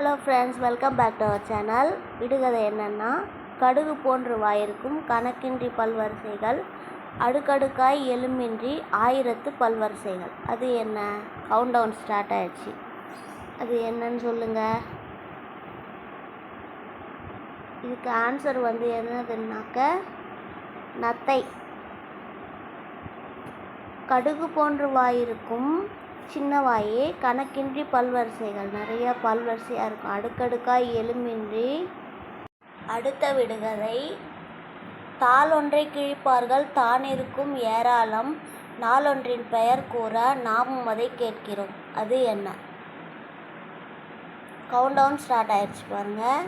Hello friends welcome back to our channel விடுகதை என்னென்னா கடுகு போன்று வாயிருக்கும் கணக்கின்றி பல்வரிசைகள். அடுக்கடுக்காய் எலும்பின்றி ஆயிரத்து பல்வரிசைகள். அது என்ன? கவுண்ட் டவுன் ஸ்டார்ட் ஆயிடுச்சு. அது என்னன்னு சொல்லுங்கள் இதுக்கு ஆன்சர் வந்து என்னதுன்னாக்க நத்தை. கடுகு போன்று வாயிருக்கும் சின்ன வாயே கணக்கின்றி பல்வரிசைகள். நிறைய பல்வரிசையாக இருக்கும். அடுக்கடுக்காய் எலும்பின்றி அடுத்த விடுகதை. தாளொன்றை கிழிப்பார்கள் தானிருக்கும் ஏராளம். நாளொன்றின் பெயர் கூற நாமும் அதை கேட்கிறோம். அது என்ன? கவுண்ட் டவுன் ஸ்டார்ட் ஆயிடுச்சு பாருங்க.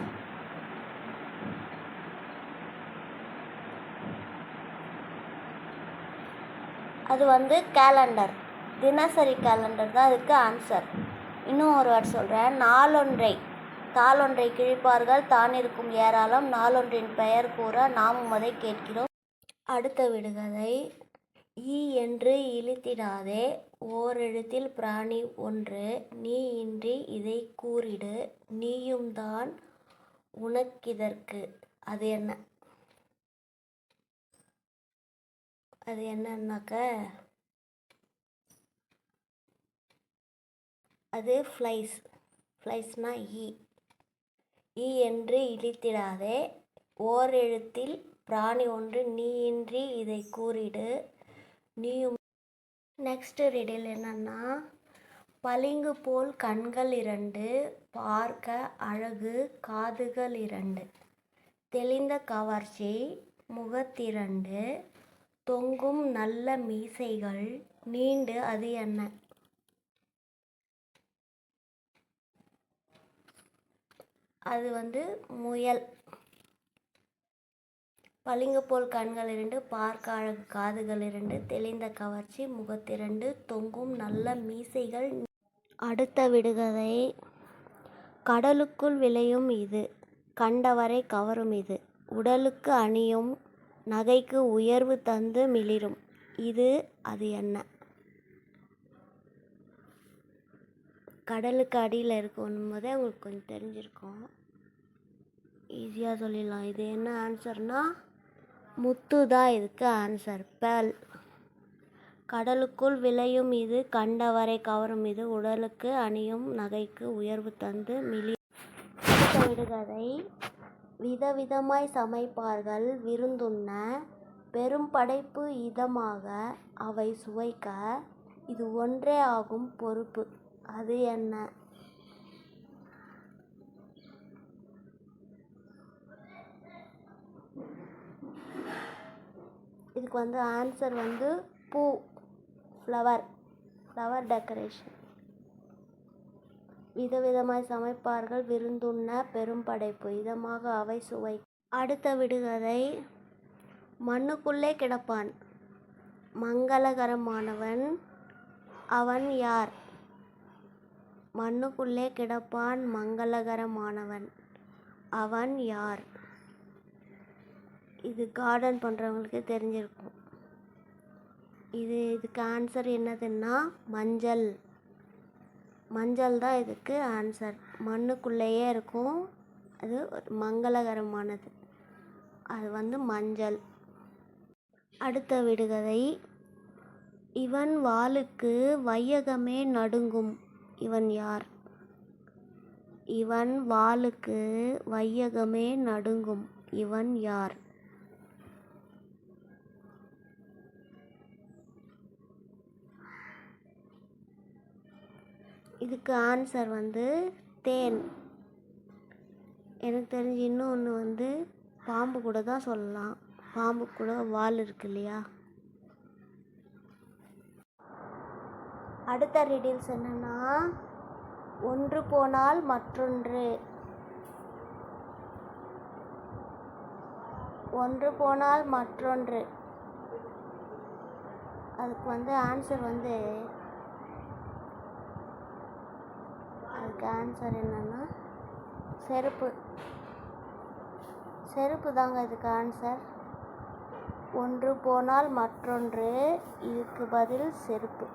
அது வந்து கேலண்டர் தினசரி கேலண்டர் தான் அதுக்கு ஆன்சர் இன்னும் ஒரு வார்டு சொல்கிறேன் நாளொன்றை. தாளொன்றை கிழிப்பார்கள் தான் இருக்கும் ஏராளம். நாளொன்றின் பெயர் கூற நாமும் அதை கேட்கிறோம். அடுத்த விடுகதை. ஈ என்று இழுத்திடாதே. ஓரெழுத்தில் பிராணி ஒன்று. நீ இன்றி இதை கூறிடு. நீயும் தான் உனக்கிதற்கு. அது என்ன? அது என்னன்னாக்க அது ஃப்ளைஸ் ஃப்ளைஸ்னா ஈ. ஈ என்று இழித்திடாதே. ஓரெழுத்தில் பிராணி ஒன்று நீயின்றி இதை கூறிடு. நீயும் நெக்ஸ்ட் ரீடில் என்னன்னா பளிங்கு போல் கண்கள் இரண்டு பார்க்க அழகு காதுகள் இரண்டு. தெளிந்த கவர்ச்சி முகத்திரண்டு தொங்கும் நல்ல மீசைகள் நீண்டு அது என்ன? அது வந்து முயல். பளிங்கு போல் கண்கள் இரண்டு பார்க்க அழகு காதுகள் இரண்டு தெளிந்த கவர்ச்சி முகத்திரண்டு தொங்கும் நல்ல மீசைகள். அடுத்த விடுகதை கடலுக்குள் விளையும் இது கண்டவரை கவரும் இது உடலுக்கு அணியும் நகைக்கு உயர்வு தந்து மிளிரும். இது அது என்ன? கடலுக்கு அடியில் இருக்கணும் போதே உங்களுக்கு கொஞ்சம் தெரிஞ்சிருக்கும். ஈஸியாக சொல்லிடலாம். இது என்ன ஆன்சர்னால் முத்து தான் இதுக்கு ஆன்சர் பேல். கடலுக்குள் விளையும் இது கண்டவரை கவரும் இது உடலுக்கு அணியும் நகைக்கு உயர்வு தந்து மிளி விடுகதை. விதவிதமாய் சமைப்பார்கள் விருந்துண்ண. பெரும் படைப்பு இதமாக அவை சுவைக்க. இது ஒன்றே ஆகும் பொறுப்பு. அது என்ன? இதுக்கு வந்து ஆன்சர் வந்து பூ ஃப்ளவர் ஃப்ளவர் டெக்கரேஷன் விதவிதமாய் சமைப்பார்கள் விருந்துண்ண பெரும் படைப்பு. இதமாக அவை சுவை. அடுத்த விடுகதை மண்ணுக்குள்ளே கிடப்பான். மங்களகரமானவன். அவன் யார்? மண்ணுக்குள்ளே கிடப்பான் மங்களகரமானவன். அவன் யார்? இது கார்டன் பண்ணுறவங்களுக்கு தெரிஞ்சிருக்கும். இது இதுக்கு ஆன்சர் என்னதுன்னா மஞ்சள். மஞ்சள் தான் இதுக்கு ஆன்சர் மண்ணுக்குள்ளேயே இருக்கும். அது ஒரு மங்களகரமானது. அது வந்து மஞ்சள். அடுத்த விடுகதை. இவன் வாளுக்கு வையகமே நடுங்கும். இவன் யார்? இவன் வாளுக்கு வையகமே நடுங்கும். இவன் யார்? இதுக்கு ஆன்சர் வந்து தேன். எனக்கு தெரிஞ்சு இன்னொன்று வந்து பாம்பு கூட தான் சொல்லலாம். பாம்பு கூட வால் இருக்கு இல்லையா? அடுத்த ரீடில்ஸ் என்னன்னா ஒன்று போனால் மற்றொன்று. ஒன்று போனால் மற்றொன்று. அதுக்கு வந்து ஆன்சர் வந்து அதுக்கு ஆன்சர் என்னன்னா செருப்பு. செருப்பு தாங்க இதுக்கு ஆன்சர் ஒன்று போனால் மற்றொன்று இதுக்கு பதில் செருப்பு.